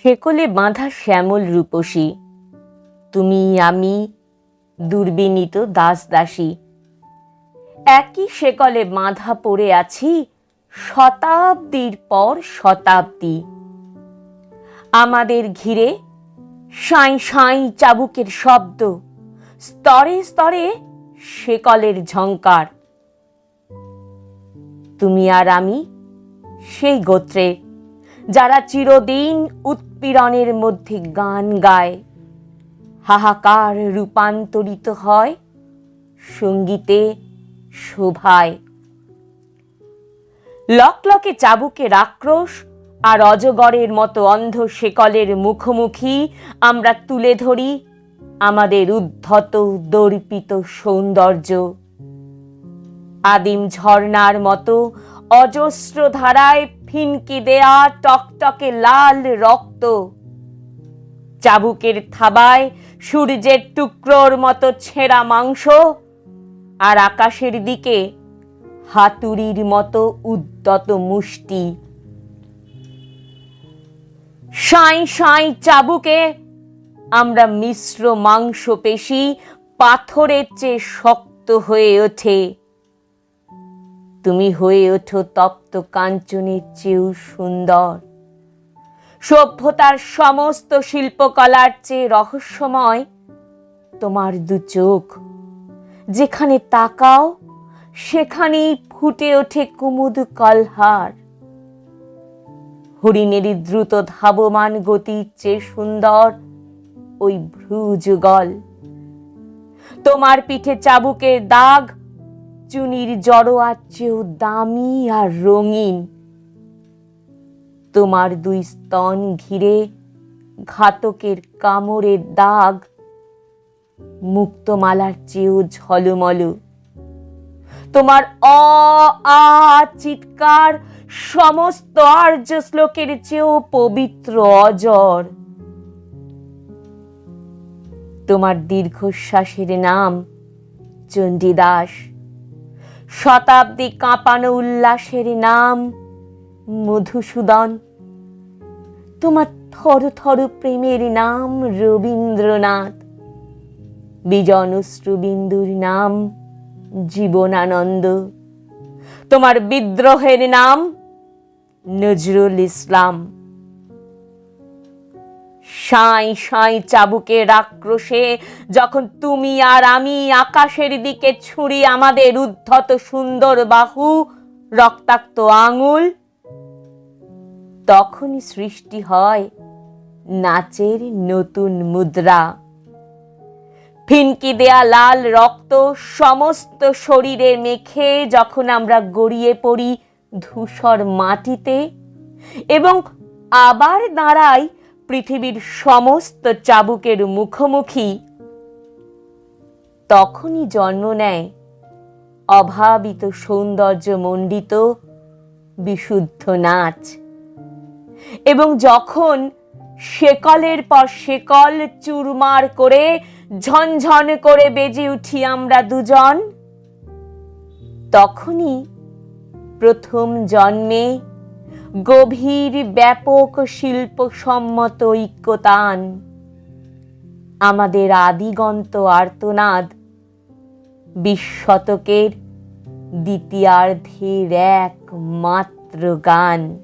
শেকলে বাঁধা শ্যামল রূপসী। তুমি, আমি, দুর্বিনীত দাস দাসী একই শেকলে বাঁধা পড়ে আছি শতাব্দীর পর শতাব্দী। আমাদের ঘিরে সাঁই সাঁই চাবুকের শব্দ, স্তরে স্তরে শেকলের ঝঙ্কার তুমি আর আমি সেই গোত্রে যারা চিরদিন উৎপীড়নের মধ্যে গান গায়। হাহাকার রূপান্তরিত হয় সঙ্গীতে শোভায়। লকলকে চাবুকের আক্রোশ আর অজগরের মতো অন্ধ শেকলের মুখোমুখি আমরা তুলে ধরি আমাদের উদ্ধত দর্পিত সৌন্দর্য। আদিম ঝর্ণার মতো অজস্র ধারায় ফিনকি দেয়া টকটকে লাল রক্ত। চাবুকের থাবায় সূর্যের টুকরোর মতো ছেঁড়া মাংস আর আকাশের দিকে হাতুড়ির মতো উদ্যত মুষ্টি। সাঁই সাঁই চাবুকে আমরা মিশ্র মাংস পেশি পাথরের চেয়ে শক্ত হয়ে ওঠে। তুমি হয়ে ওঠো তপ্ত কাঞ্চনের চেয়েও সুন্দর। সভ্যতার সমস্ত শিল্পকলার চেয়ে রহস্যময় তোমার দু চোখ। যেখানে তাকাও, সেখানেই ফুটে ওঠে কুমুদ কলহার। হরিণেরই দ্রুত ধাবমান গতির চেয়ে সুন্দর ওই ভ্রুযুগল। তোমার পিঠে চাবুকের দাগ চুনির জড়োয়ার চেয়েও দামি আর রঙিন। তোমার দুই স্তন ঘিরে ঘাতকের কামড়ের দাগ, মুক্তমালার চেয়েও ঝলমল। তোমার অ, আ, চিৎকার সমস্ত আর্য শ্লোকের চেয়েও পবিত্র অজর। তোমার দীর্ঘশ্বাসের নাম চণ্ডীদাস। শতাব্দী কাঁপানো উল্লাসের নাম মধুসূদন। তোমার থর থর প্রেমের নাম রবীন্দ্রনাথ। বিজন বিন্দুর নাম জীবনানন্দ। তোমার বিদ্রোহের নাম নজরুল ইসলাম। সাঁই সাঁই চাবুকের আক্রোশে, যখন তুমি আর আমি আকাশের দিকে ছুঁড়ি আমাদের উদ্ধত সুন্দর বাহু, রক্তাক্ত আঙুল, তখনই সৃষ্টি হয় নাচের নতুন মুদ্রা। ফিনকি দেয়া লাল রক্ত সমস্ত শরীরে মেখে যখন আমরা গড়িয়ে পড়ি ধূসর মাটিতে এবং আবার দাঁড়াই পৃথিবীর সমস্ত চাবুকের মুখোমুখি তখনই জন্ম নেয় অভাবিত সৌন্দর্য মণ্ডিত বিশুদ্ধ নাচ। এবং যখন শেকলের পর শেকল চুরমার করে ঝনঝন করে বেজে উঠি আমরা দুজন, তখনই প্রথম জন্মে গভীর ব্যাপক শিল্পসম্মত ঐক্যতান। আমাদের আদিগন্ত আর্তনাদ বিশ শতকের দ্বিতীয়ার্ধের একমাত্র গান।